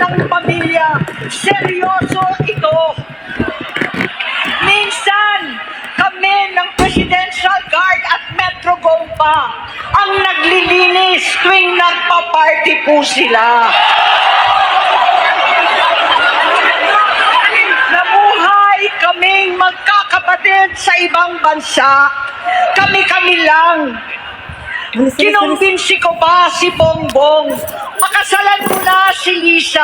Ng pamilya, seryoso ito. Minsan, kami ng Presidential Guard at Metro Gompa ang naglilinis tuwing nagpa-party po sila. Nabuhay kaming magkakapatid sa ibang bansa. Kami-kami lang. Kinumbinsi ko pa si Bongbong.